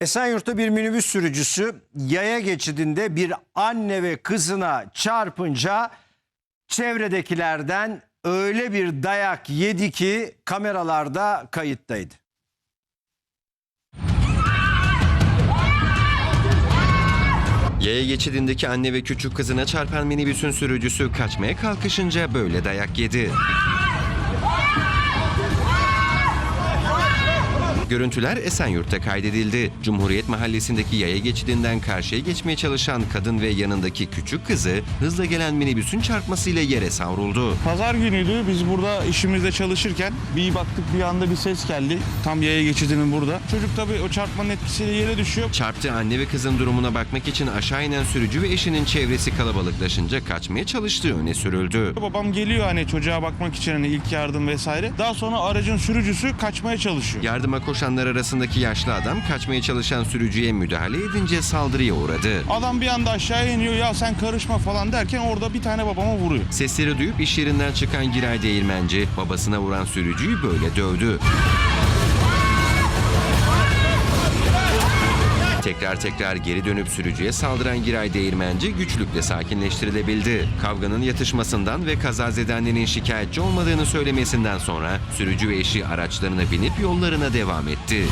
Esenyurt'ta bir minibüs sürücüsü yaya geçidinde bir anne ve kızına çarpınca çevredekilerden öyle bir dayak yedi ki kameralarda kayıttaydı. Yaya geçidindeki anne ve küçük kızına çarpan minibüsün sürücüsü kaçmaya kalkışınca böyle dayak yedi. Görüntüler Esenyurt'ta kaydedildi. Cumhuriyet Mahallesi'ndeki yaya geçidinden karşıya geçmeye çalışan kadın ve yanındaki küçük kızı hızla gelen minibüsün çarpmasıyla yere savruldu. Pazar günüydü. Biz burada işimizde çalışırken bir baktık bir anda bir ses geldi. Tam yaya geçidinin burada. Çocuk tabii o çarpmanın etkisiyle yere düşüyor. Çarptı anne ve kızın durumuna bakmak için aşağı inen sürücü ve eşinin çevresi kalabalıklaşınca kaçmaya çalıştığı öne sürüldü. Babam geliyor hani çocuğa bakmak için hani ilk yardım vesaire. Daha sonra aracın sürücüsü kaçmaya çalışıyor. Yardıma koşanlar arasındaki yaşlı adam kaçmaya çalışan sürücüye müdahale edince saldırıya uğradı. Adam bir anda aşağıya iniyor ya sen karışma falan derken orada bir tane babama vuruyor. Sesleri duyup iş yerinden çıkan Giray Değirmenci babasına vuran sürücüyü böyle dövdü. Tekrar tekrar geri dönüp sürücüye saldıran Giray Değirmenci güçlükle sakinleştirilebildi. Kavganın yatışmasından ve kazazedenlerin şikayetçi olmadığını söylemesinden sonra sürücü ve eşi araçlarına binip yollarına devam etti.